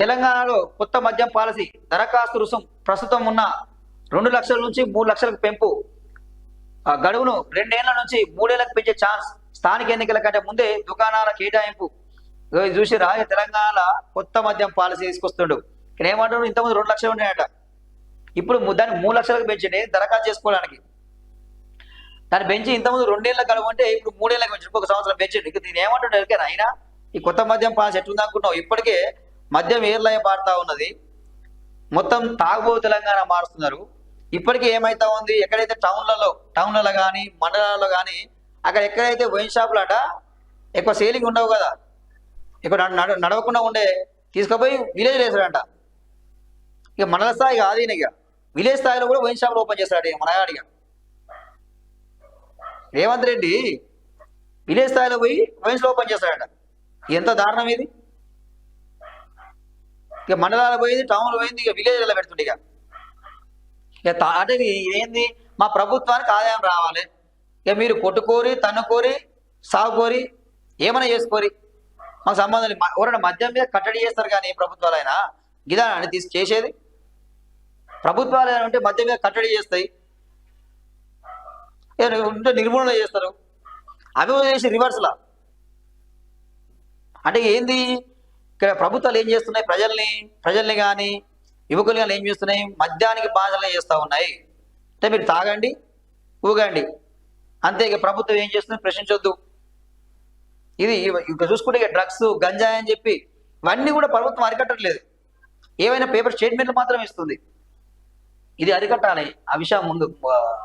తెలంగాణలో కొత్త మద్యం పాలసీ దరఖాస్తు రుసుం ప్రస్తుతం ఉన్న రెండు లక్షల నుంచి మూడు లక్షలకు పెంపు. ఆ గడువును రెండేళ్ళ నుంచి మూడేళ్ళకు పెంచే ఛాన్స్ స్థానిక ఎన్నికల కంటే ముందే దుకాణాల కేటాయింపు. చూసి రా తెలంగాణ కొత్త మద్యం పాలసీ తీసుకొస్తుండు. ఇక్కడ ఏమంటాడు ఇంతకుముందు రెండు లక్షలు ఉన్నాయట ఇప్పుడు దాన్ని మూడు లక్షలకు పెంచండి దరఖాస్తు చేసుకోవడానికి. దాన్ని పెంచి ఇంతకుముందు రెండేళ్ళ గడువు అంటే ఇప్పుడు మూడేళ్ళకి పెంచండి ఒక సంవత్సరం పెంచండి. ఇక దీని ఏమంటాడు ఎరికేనా అయినా ఈ కొత్త మద్యం పాలసీ ఎట్లుందనుకుంటున్నావు? ఇప్పటికే మద్యం ఏర్లయ పాడుతూ ఉన్నది. మొత్తం తాగుబో తెలంగాణ మారుస్తున్నారు. ఇప్పటికీ ఏమైతా ఉంది? ఎక్కడైతే టౌన్లలో టౌన్లలో కానీ మండలాల్లో కానీ అక్కడ ఎక్కడైతే వైన్ షాపులు అట ఎక్కువ సేలింగ్ ఉండవు కదా. ఇక్కడ నడ- నడవకుండా ఉండే తీసుకుపోయి విలేజ్ వేసాడంట ఇక మండల స్థాయి కాదు ఈయన ఇక. విలేజ్ స్థాయిలో కూడా వైన్ షాపులు ఓపెన్ చేస్తాడు ఇక. మనగాడిగా రేవంత్ రెడ్డి విలేజ్ స్థాయిలో పోయి వైన్స్ ఓపెన్ చేస్తాడట ఎంత దారుణం ఇది? ఇక మండలాలు పోయింది టౌన్లో పోయింది ఇక విలేజ్లో పెడుతుండే ఇక. ఇక అంటే ఏంది? మా ప్రభుత్వానికి ఆదాయం రావాలి. ఇక మీరు కొట్టుకోరి తన్నుకోరి సాగుకోరి ఏమైనా చేసుకోరి. మాకు సంబంధం లేదు. ఎవరైనా మద్యం మీద కట్టడి చేస్తారు కానీ ప్రభుత్వాలు ప్రభుత్వాలైనా ఇదా అని తీసి చేసేది. ప్రభుత్వాలు ఏమైనా ఉంటే మద్యం మీద కట్టడి చేస్తాయి. ఉంటే నిర్మూలన చేస్తారు. అభివృద్ధి చేసి రివర్స్లా అంటే ఏంది? ఇక్కడ ప్రభుత్వాలు ఏం చేస్తున్నాయి? ప్రజల్ని ప్రజల్ని కానీ యువకులు కానీ ఏం చేస్తున్నాయి? మద్యానికి బాధలు చేస్తూ ఉన్నాయి. అంటే మీరు తాగండి ఊగండి. అంతే ఇక ప్రభుత్వం ఏం చేస్తుంది? ప్రశ్నించొద్దు. ఇది ఇక చూసుకుంటే ఇక డ్రగ్స్ గంజాయి అని చెప్పి ఇవన్నీ కూడా ప్రభుత్వం అరికట్టట్లేదు. ఏవైనా పేపర్ స్టేట్మెంట్లు మాత్రం ఇస్తుంది. ఇది అరికట్టాలి. ఆ విషయం ముందు